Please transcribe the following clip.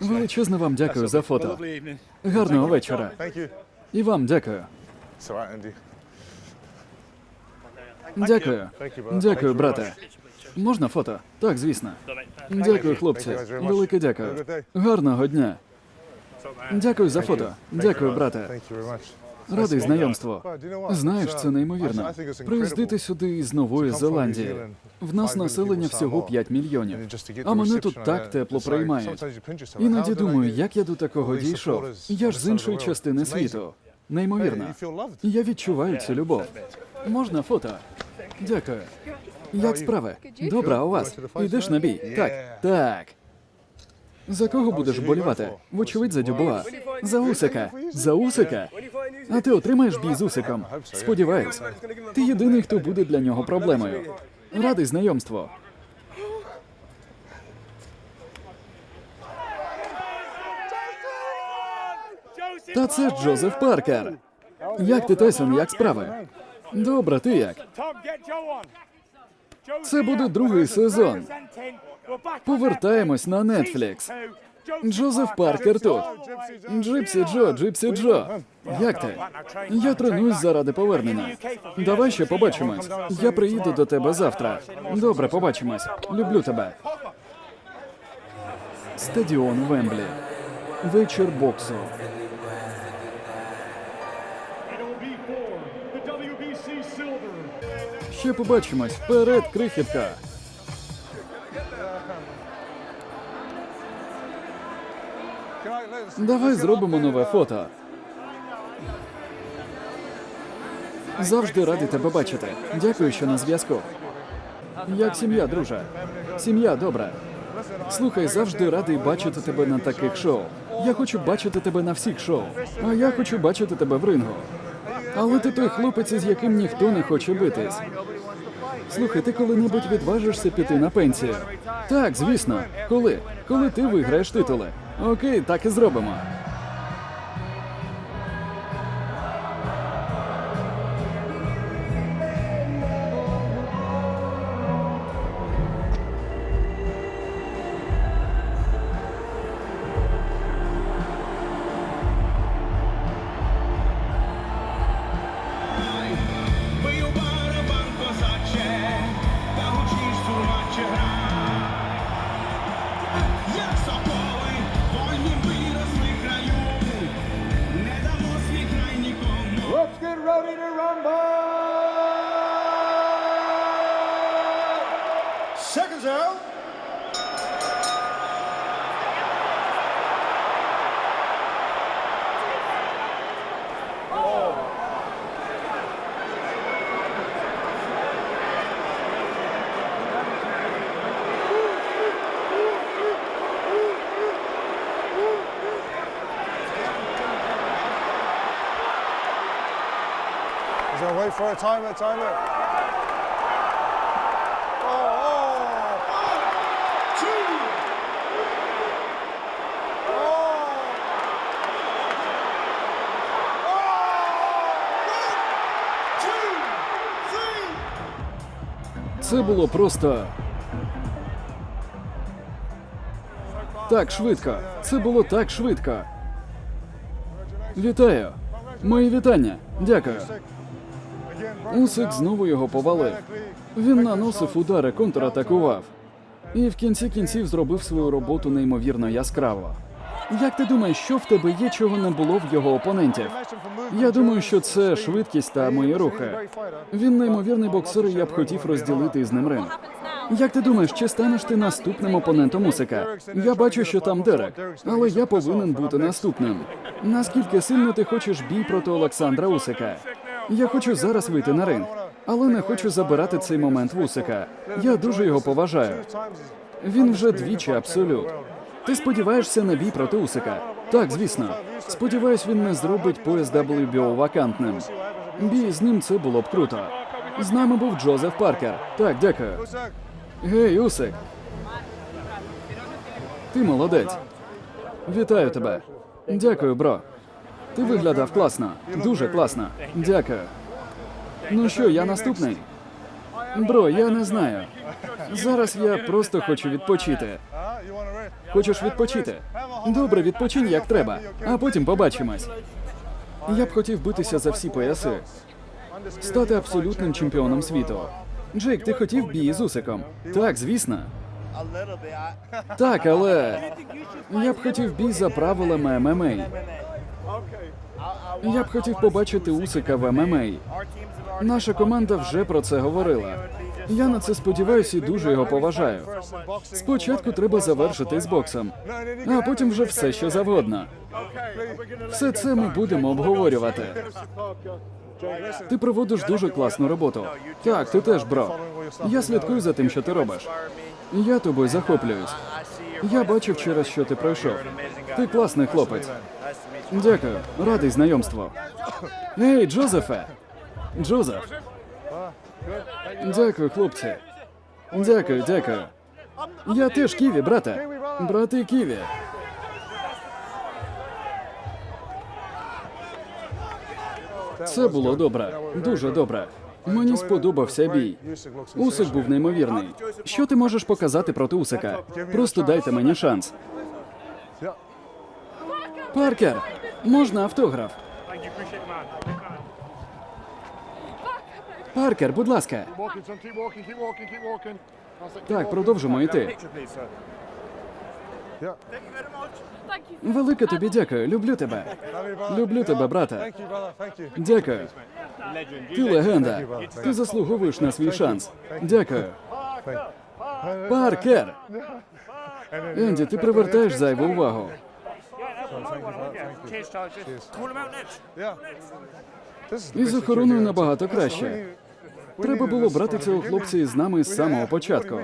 Величезне вам дякую за фото. Гарного вечора. І вам дякую. Дякую. Дякую, брате. Можна фото? Так, звісно. Дякую, хлопці. Велике дякую. Гарного дня. Дякую за фото. Дякую, брате. Радий знайомству. Знаєш, це uh, неймовірно. Приїздити сюди із Нової Зеландії. В нас населення всього somehow. 5 мільйонів. А мене тут так тепло приймають. Іноді думаю, як я до такого дійшов. Я ж з іншої частини світу. Неймовірно. Я відчуваю цю любов. Можна фото? Дякую. Як справи? Добре, а у вас? Йдеш на бій? Так, так. За кого будеш вболівати? Вочевидь, за Дюбуа. За Усика. За Усика. А ти отримаєш бій з Усиком? Сподіваюсь. Ти єдиний, хто буде для нього проблемою. Радий знайомству. Та це Джозеф Паркер. Як ти, Тайсон, як справи? Добре, ти як? Це буде другий сезон. Повертаємось на Netflix. Джозеф Паркер тут. Джипсі Джо, Джипсі Джо. Як ти? Я тренуюсь заради повернення. Давай ще побачимось. Я приїду до тебе завтра. Добре, побачимось. Люблю тебе. Стадіон Вемблі. Вечір боксу. Ще побачимось. Вперед, крихітка. Давай зробимо нове фото. Завжди радий тебе бачити. Дякую, що на зв'язку. Як сім'я, друже? Сім'я добре. Слухай, завжди радий бачити тебе на таких шоу. Я хочу бачити тебе на всіх шоу. А я хочу бачити тебе в рингу. Але ти той хлопець, із яким ніхто не хоче битись. Слухай, ти коли-небудь відважишся піти на пенсію? Так, звісно. Коли? Коли ти виграєш титули. Окей, так і зробимо. Бию барабан козаче, та гучнішу наче гра. For a timer, timer. Це було просто. Так швидко. Це було так швидко. Вітаю. Мої вітання. Дякую. Усик знову його повалив. Він наносив удари, контратакував. І в кінці кінців зробив свою роботу неймовірно яскраво. Як ти думаєш, що в тебе є, чого не було в його опонентів? Я думаю, що це швидкість та мої рухи. Він неймовірний боксер, і я б хотів розділити із ним ринг. Як ти думаєш, чи станеш ти наступним опонентом Усика? Я бачу, що там Дерек, але я повинен бути наступним. Наскільки сильно ти хочеш бій проти Олександра Усика? Я хочу зараз вийти на ринг, але не хочу забирати цей момент в Усика. Я дуже його поважаю. Він вже двічі абсолют. Ти сподіваєшся на бій проти Усика? Так, звісно. Сподіваюсь, він не зробить пояс WBO вакантним. Бій з ним це було б круто. З нами був Джозеф Паркер. Так, дякую. Гей, Усик. Ти молодець. Вітаю тебе. Дякую, бро. Ти виглядав класно. Дуже класно. Дякую. Ну що, я наступний? Бро, я не знаю. Зараз я просто хочу відпочити. Хочеш відпочити? Добре, відпочинь як треба, а потім побачимось. Я б хотів битися за всі пояси, стати абсолютним чемпіоном світу. Джейк, ти хотів бій з Усиком? Так, звісно. Так, але я б хотів бій за правилами ММА. Я б хотів побачити Усика в ММА. Наша команда вже про це говорила. Я на це сподіваюся і дуже його поважаю. Спочатку треба завершити з боксом, а потім вже все, що завгодно. Все це ми будемо обговорювати. Ти проводиш дуже класну роботу. Так, ти теж, бро. Я слідкую за тим, що ти робиш. Я тобою захоплююсь. Я бачив через що ти пройшов. Ти класний хлопець. Дякую, радий знайомству. Ей, Джозефе! Джозеф. Дякую, хлопці. Дякую, дякую. Я теж Ківі, брате. Брати Ківі. Це було добре, дуже добре. Мені сподобався бій. Усик був неймовірний. Що ти можеш показати проти Усика? Просто дайте мені шанс. Паркер, можна автограф? Паркер, будь ласка. Так, продовжимо йти. Велике тобі дякую. Люблю тебе. Люблю тебе, you. Дякую. Ти легенда. Ти заслуговуєш на свій шанс. Дякую. Паркер! Енді, ти привертаєш зайву увагу. Yeah. This is Із охороною набагато краще. Треба було брати цього хлопця із нами з самого початку.